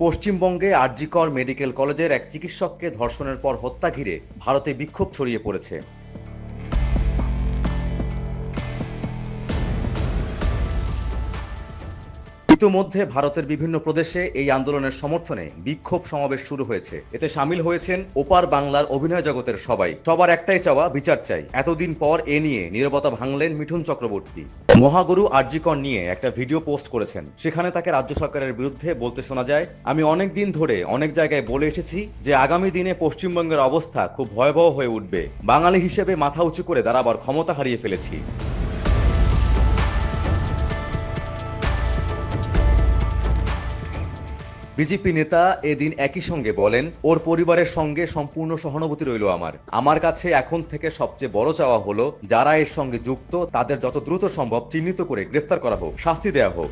পশ্চিমবঙ্গে আরজিকর মেডিকেল কলেজের এক চিকিৎসককে ধর্ষণের পর হত্যা ঘিরে ভারতে বিক্ষোভ ছড়িয়ে পড়েছে। ইতোমধ্যে ভারতের বিভিন্ন প্রদেশে এই আন্দোলনের সমর্থনে বিক্ষোভ সমাবেশ শুরু হয়েছে। এতে সামিল হয়েছেন ওপার বাংলার অভিনয় জগতের সবাই। সবার একটাই চাওয়া, বিচার চাই। এতদিন পর এ নিয়ে নীরবতা ভাঙলেন মিঠুন চক্রবর্তী। মহাগুরু আরজিকর নিয়ে একটা ভিডিও পোস্ট করেছেন। সেখানে তাকে রাজ্য সরকারের বিরুদ্ধে বলতে শোনা যায়, আমি অনেক দিন ধরে অনেক জায়গায় বলে এসেছি যে আগামী দিনে পশ্চিমবঙ্গের অবস্থা খুব ভয়াবহ হয়ে উঠবে। বাঙালি হিসেবে মাথা উঁচু করে দাঁড়াবার ক্ষমতা হারিয়ে ফেলেছি। বিজেপি নেতা এদিন একই সঙ্গে বলেন, ওর পরিবারের সঙ্গে সম্পূর্ণ সহানুভূতি রইল আমার। আমার কাছে এখন থেকে সবচেয়ে বড় চাওয়া হলো, যারা এর সঙ্গে যুক্ত, তাদের যত দ্রুত সম্ভব চিহ্নিত করে গ্রেফতার করা হোক, শাস্তি দেওয়া হোক।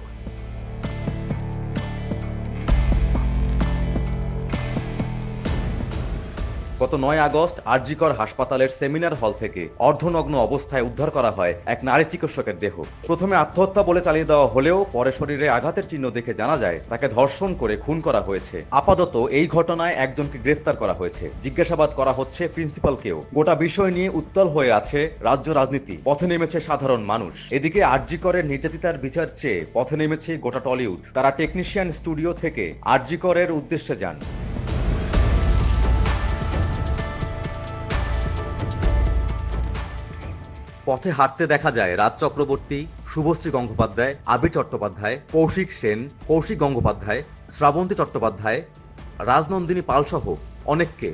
গত নয় আগস্ট আরজিকর হাসপাতালের সেমিনার হল থেকে অর্ধনগ্ন অবস্থায় উদ্ধার করা হয় এক নারী চিকিৎসকের দেহ। প্রথমে আত্মহত্যা বলে চালিয়ে দেওয়া হলেও পরে শরীরে আঘাতের চিহ্ন দেখে জানা যায় তাকে ধর্ষণ করে খুন করা হয়েছে। আপাতত এই ঘটনায় একজনকে গ্রেফতার করা হয়েছে। জিজ্ঞাসাবাদ করা হচ্ছে প্রিন্সিপালকেও গোটা বিষয় নিয়ে উত্তাল হয়ে আছে রাজ্য রাজনীতি। পথে নেমেছে সাধারণ মানুষ। এদিকে আরজিকরের নির্যাতিতার বিচার চেয়ে পথে নেমেছে গোটা টলিউড। তারা টেকনিশিয়ান স্টুডিও থেকে আরজিকরের উদ্দেশ্যে যান। পথে হাঁটতে দেখা যায় রাজ চক্রবর্তী, শুভশ্রী গঙ্গোপাধ্যায়, আবির চট্টোপাধ্যায়, কৌশিক সেন, কৌশিক গঙ্গোপাধ্যায়, শ্রাবন্তী চট্টোপাধ্যায়, রাজনন্দিনী পালসহ অনেককে।